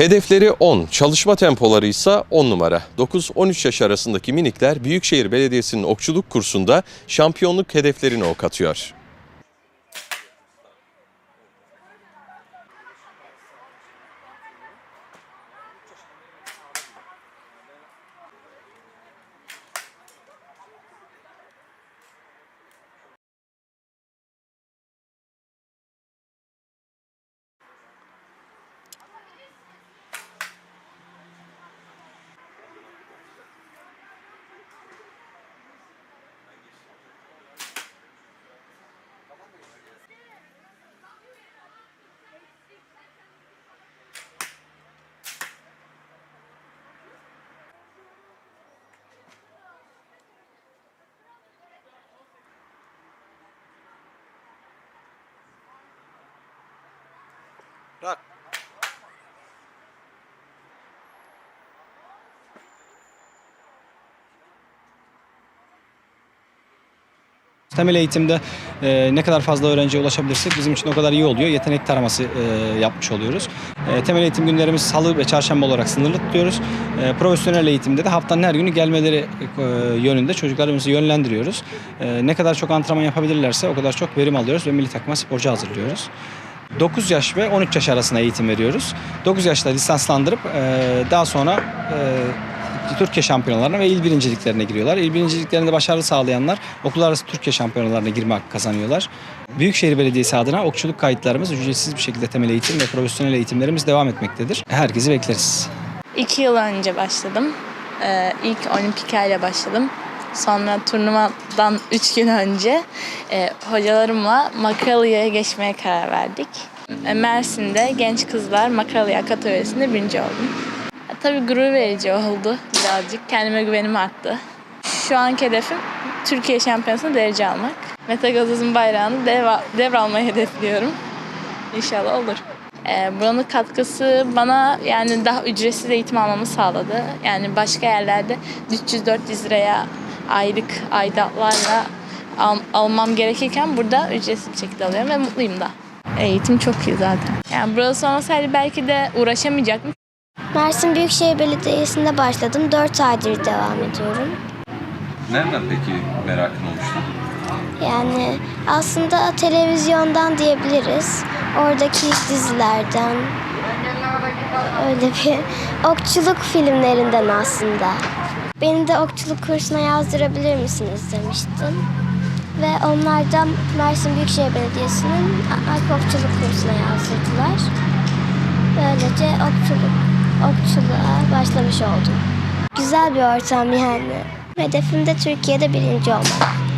Hedefleri 10, çalışma tempoları ise 10 numara. 9-13 yaş arasındaki minikler Büyükşehir Belediyesi'nin okçuluk kursunda şampiyonluk hedeflerini ok atıyor. Temel eğitimde e, ne kadar fazla öğrenciye ulaşabilirsek bizim için o kadar iyi oluyor. Yetenek taraması e, yapmış oluyoruz. E, temel eğitim günlerimiz salı ve çarşamba olarak sınırlı tutuyoruz. E, profesyonel eğitimde de haftanın her günü gelmeleri e, yönünde çocuklarımızı yönlendiriyoruz. E, ne kadar çok antrenman yapabilirlerse o kadar çok verim alıyoruz ve milli takıma sporcu hazırlıyoruz. 9 yaş ve 13 yaş arasında eğitim veriyoruz. 9 yaşta lisanslandırıp e, daha sonra e, Türkiye şampiyonalarına ve il birinciliklerine giriyorlar. İl birinciliklerinde başarı sağlayanlar okul arası Türkiye şampiyonalarına girme hakkı kazanıyorlar. Büyükşehir Belediyesi adına okçuluk kayıtlarımız ücretsiz bir şekilde temel eğitim ve profesyonel eğitimlerimiz devam etmektedir. Herkesi bekleriz. İki yıl önce başladım. Ee, ilk olimpika ile başladım. Sonra turnuvadan üç gün önce e, hocalarımla Makalya'ya geçmeye karar verdik. E, Mersin'de genç kızlar Makalya kategorisinde birinci oldum. E, tabii gurur verici oldu birazcık. Kendime güvenim arttı. Şu anki hedefim Türkiye şampiyonasında derece almak. Mete Gazoz'un bayrağını dev, devralmayı hedefliyorum. İnşallah olur. Ee, buranın katkısı bana yani daha ücretsiz eğitim almamı sağladı. Yani başka yerlerde 300-400 liraya aylık aidatlarla al- almam gerekirken burada ücretsiz bir şekilde alıyorum ve mutluyum da. Eğitim çok iyi zaten. Yani burası olmasaydı belki de uğraşamayacaktım. Mersin Büyükşehir Belediyesi'nde başladım. 4 aydır devam ediyorum. Nereden peki merakın oluştu? Yani aslında televizyondan diyebiliriz. Oradaki dizilerden. Öyle bir okçuluk filmlerinden aslında. Beni de okçuluk kursuna yazdırabilir misiniz demiştim. Ve onlar da Mersin Büyükşehir Belediyesi'nin Okçuluk kursuna yazdırdılar. Böylece okçuluk, okçuluğa başlamış oldum. Güzel bir ortam yani. Hedefim de Türkiye'de birinci olmak.